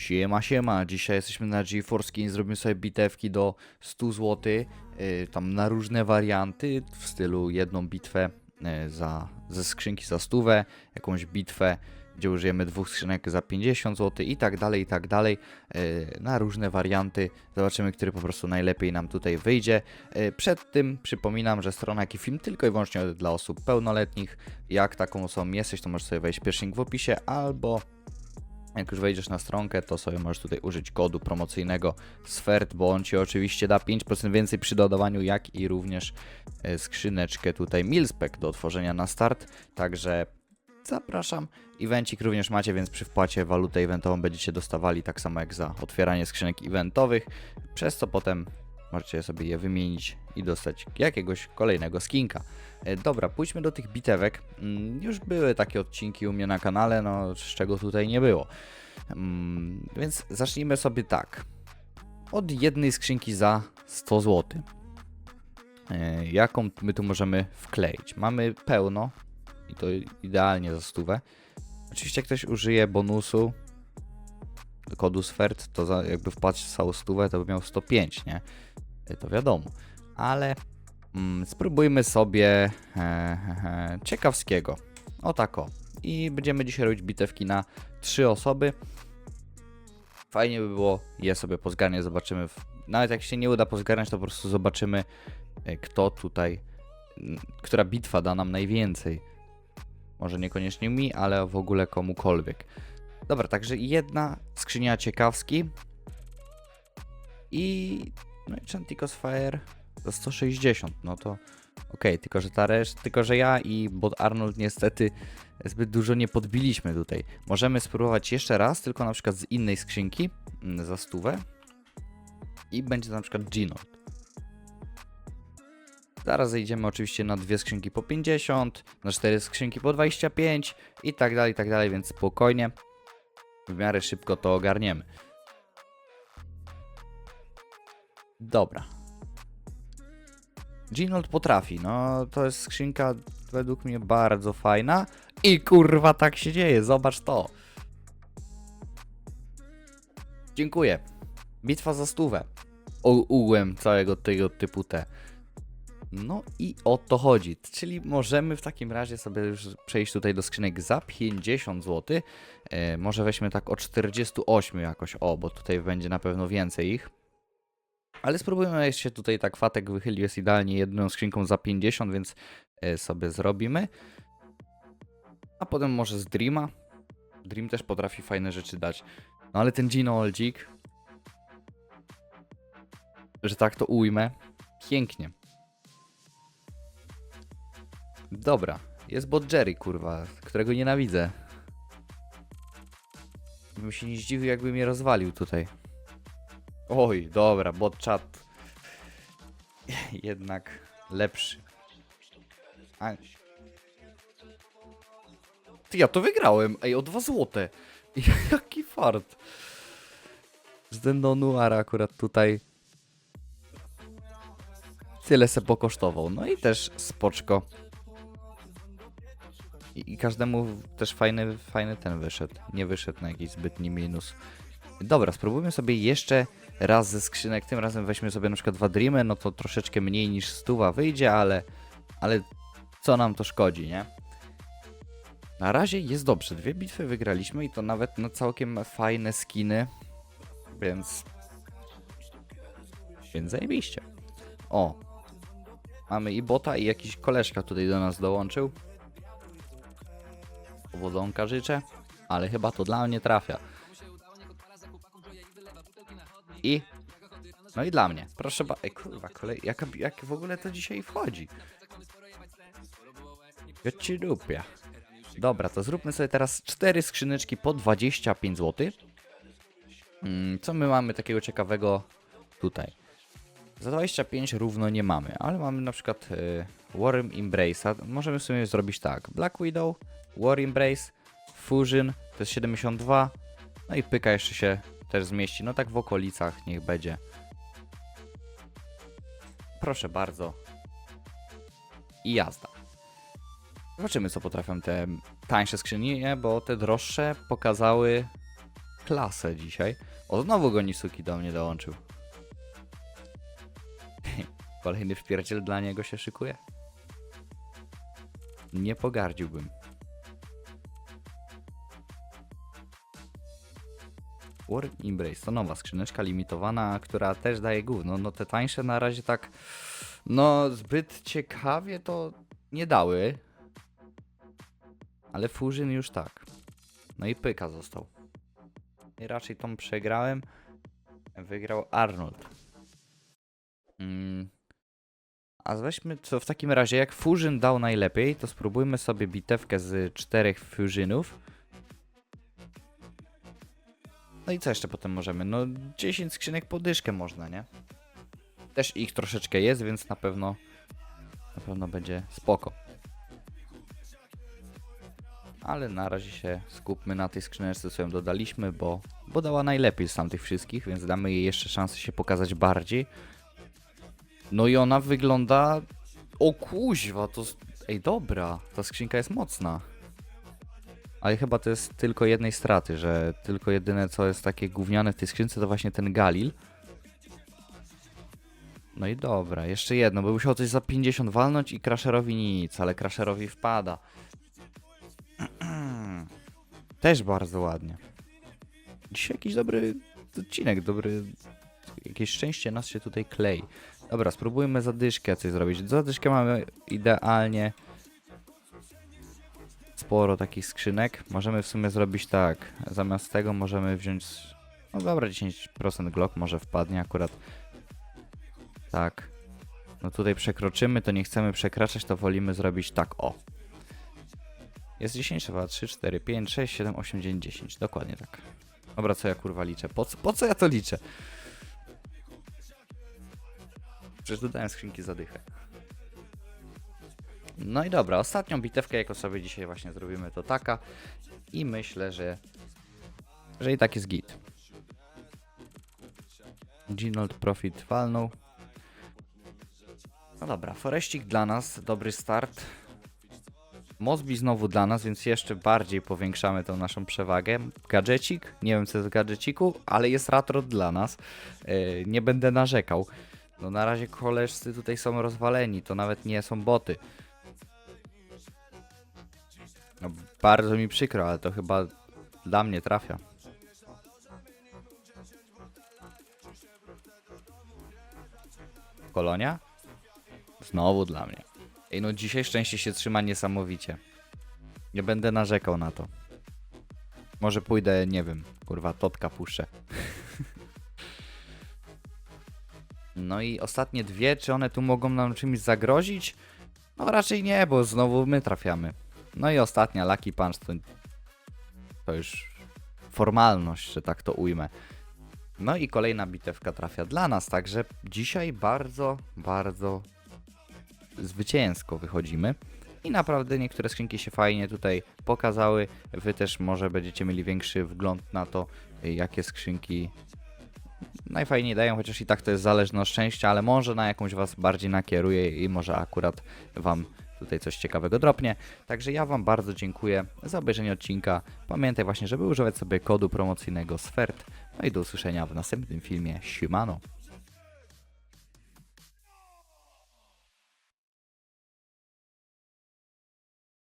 Siema, siema, dzisiaj jesteśmy na GeForce King, zrobimy sobie bitewki do 100 zł, yy, tam na różne warianty, w stylu jedną bitwę yy, za, ze skrzynki za stówę, jakąś bitwę, gdzie użyjemy dwóch skrzynek za 50 zł i tak dalej, i tak dalej, yy, na różne warianty, zobaczymy, który po prostu najlepiej nam tutaj wyjdzie. Yy, przed tym przypominam, że strona jak i film tylko i wyłącznie dla osób pełnoletnich, jak taką osobą jesteś, to możesz sobie wejść link w opisie, albo jak już wejdziesz na stronkę, to sobie możesz tutaj użyć kodu promocyjnego SFERT, bo on Ci oczywiście da 5% więcej przy dodawaniu, jak i również e, skrzyneczkę tutaj Milspec do otworzenia na start. Także zapraszam. Evencik również macie, więc przy wpłacie walutę eventową będziecie dostawali tak samo jak za otwieranie skrzynek eventowych, przez co potem możecie sobie je wymienić i dostać jakiegoś kolejnego skinka. E, Dobra, pójdźmy do tych bitewek. Mm, Już były takie odcinki u mnie na kanale, no z czego tutaj nie było. Mm, Więc zacznijmy sobie tak. Od jednej skrzynki za 100 zł. E, Jaką my tu możemy wkleić? Mamy pełno i to idealnie za stówę. Oczywiście jak ktoś użyje bonusu kodu SFERT, to jakby wpłacił całą stówę, to by miał 105, nie? E, To wiadomo. Ale Mm, spróbujmy sobie e, e, ciekawskiego. O tako. I będziemy dzisiaj robić bitewki na trzy osoby. Fajnie by było je sobie pozgarniać, zobaczymy. Nawet jak się nie uda pozgarniać, to po prostu zobaczymy, e, kto tutaj, która bitwa da nam najwięcej. Może niekoniecznie mi, ale w ogóle komukolwiek. Dobra, także jedna skrzynia ciekawski. I. No i Chanticos Fire za 160, no to okej, tylko że ta reszt, tylko że ja i bot Arnold niestety zbyt dużo nie podbiliśmy tutaj. Możemy spróbować jeszcze raz, tylko na przykład z innej skrzynki mm, za stówę i będzie to na przykład Ginold. Zaraz zejdziemy oczywiście na dwie skrzynki po 50, na cztery skrzynki po 25 i tak dalej, i tak dalej, więc spokojnie, w miarę szybko to ogarniemy. Dobra, Ginold potrafi, no to jest skrzynka według mnie bardzo fajna i kurwa tak się dzieje, zobacz to. Dziękuję. Bitwa za stówę. Ułem całego tego typu te. No i o to chodzi, czyli możemy w takim razie sobie już przejść tutaj do skrzynek za 50 zł. E, może weźmy tak o 48 jakoś, o, bo tutaj będzie na pewno więcej ich. Ale spróbujmy jeszcze tutaj tak Fatek wychylił jest idealnie jedną skrzynką za 50, więc e, sobie zrobimy. A potem może z Dreama. Dream też potrafi fajne rzeczy dać. No ale ten Gino Oldzik, że tak to ujmę, pięknie. Dobra, jest bot Jerry, kurwa, którego nienawidzę. Bym się nie zdziwił, jakby mnie rozwalił tutaj. Oj, dobra, bot chat. Jednak lepszy. A... Ty, ja to wygrałem. Ej, o 2 złote. Jaki fart. Z Dendonuara akurat tutaj tyle se pokosztował. No i też spoczko. I, I każdemu też fajny, fajny ten wyszedł. Nie wyszedł na jakiś zbytni minus. Dobra, spróbujmy sobie jeszcze raz ze skrzynek. Tym razem weźmy sobie na przykład dwa Dreamy, no to troszeczkę mniej niż stuwa wyjdzie, ale, ale co nam to szkodzi, nie? Na razie jest dobrze. Dwie bitwy wygraliśmy i to nawet na całkiem fajne skiny, więc... Więc zajebiście. O! Mamy i bota i jakiś koleżka tutaj do nas dołączył. Powodzonka życzę, ale chyba to dla mnie trafia. I. No i dla mnie. Proszę bardzo. Ej, kurwa, kolej. Jak, jak w ogóle to dzisiaj wchodzi? Ja ci dupia. Dobra, to zróbmy sobie teraz cztery skrzyneczki po 25 zł. Mm, co my mamy takiego ciekawego tutaj? Za 25 równo nie mamy, ale mamy na przykład y, Warm Embrace'a. Możemy sobie zrobić tak. Black Widow, War Embrace, Fusion, to jest 72. No i pyka jeszcze się też zmieści. No tak w okolicach niech będzie. Proszę bardzo. I jazda. Zobaczymy, co potrafią te tańsze skrzynie, bo te droższe pokazały klasę dzisiaj. O, znowu Gonisuki do mnie dołączył. Kolejny wpierdziel dla niego się szykuje. Nie pogardziłbym. War Embrace to nowa skrzyneczka limitowana, która też daje gówno. No te tańsze na razie tak, no zbyt ciekawie to nie dały. Ale Fusion już tak. No i Pyka został. I raczej tą przegrałem. Wygrał Arnold. Mm. A weźmy, co w takim razie, jak Fusion dał najlepiej, to spróbujmy sobie bitewkę z czterech Fusionów. No i co jeszcze potem możemy? No 10 skrzynek podyszkę można, nie? Też ich troszeczkę jest, więc na pewno na pewno będzie spoko. Ale na razie się skupmy na tej skrzyneczce, co ją dodaliśmy, bo, bo dała najlepiej z tamtych wszystkich, więc damy jej jeszcze szansę się pokazać bardziej. No i ona wygląda... O kuźwa, to... Ej, dobra, ta skrzynka jest mocna. Ale chyba to jest tylko jednej straty, że tylko jedyne co jest takie gówniane w tej skrzynce to właśnie ten Galil. No i dobra, jeszcze jedno, bo musiał coś za 50 walnąć i Crasherowi nic, ale Crasherowi wpada. Też bardzo ładnie. Dzisiaj jakiś dobry odcinek, dobry... Jakieś szczęście nas się tutaj klei. Dobra, spróbujmy zadyszkę coś zrobić. Zadyszkę mamy idealnie sporo takich skrzynek. Możemy w sumie zrobić tak. Zamiast tego możemy wziąć... No dobra, 10% Glock może wpadnie akurat. Tak. No tutaj przekroczymy, to nie chcemy przekraczać, to wolimy zrobić tak, o. Jest 10, 2, 3, 4, 5, 6, 7, 8, 9, 10. Dokładnie tak. Dobra, co ja kurwa liczę? Po co, po co ja to liczę? Przecież dodałem skrzynki zadychę. No i dobra, ostatnią bitewkę, jaką sobie dzisiaj właśnie zrobimy, to taka. I myślę, że, że i tak jest git. Ginold Profit walnął. No dobra, Foreścik dla nas, dobry start. Mozbi znowu dla nas, więc jeszcze bardziej powiększamy tą naszą przewagę. Gadżecik, nie wiem co jest w gadżeciku, ale jest Ratrot dla nas. Yy, nie będę narzekał. No na razie koleżcy tutaj są rozwaleni, to nawet nie są boty. No, bardzo mi przykro, ale to chyba dla mnie trafia. Kolonia? Znowu dla mnie. Ej, no dzisiaj szczęście się trzyma niesamowicie. Nie będę narzekał na to. Może pójdę, nie wiem, kurwa, totka puszczę. no i ostatnie dwie, czy one tu mogą nam czymś zagrozić? No raczej nie, bo znowu my trafiamy. No i ostatnia, Lucky Punch, to, to już formalność, że tak to ujmę. No i kolejna bitewka trafia dla nas, także dzisiaj bardzo, bardzo zwycięsko wychodzimy. I naprawdę niektóre skrzynki się fajnie tutaj pokazały. Wy też może będziecie mieli większy wgląd na to, jakie skrzynki najfajniej dają, chociaż i tak to jest zależne od szczęścia, ale może na jakąś was bardziej nakieruje i może akurat wam tutaj coś ciekawego dropnie. Także ja wam bardzo dziękuję za obejrzenie odcinka. Pamiętaj właśnie, żeby używać sobie kodu promocyjnego SFERT. No i do usłyszenia w następnym filmie. Siemano!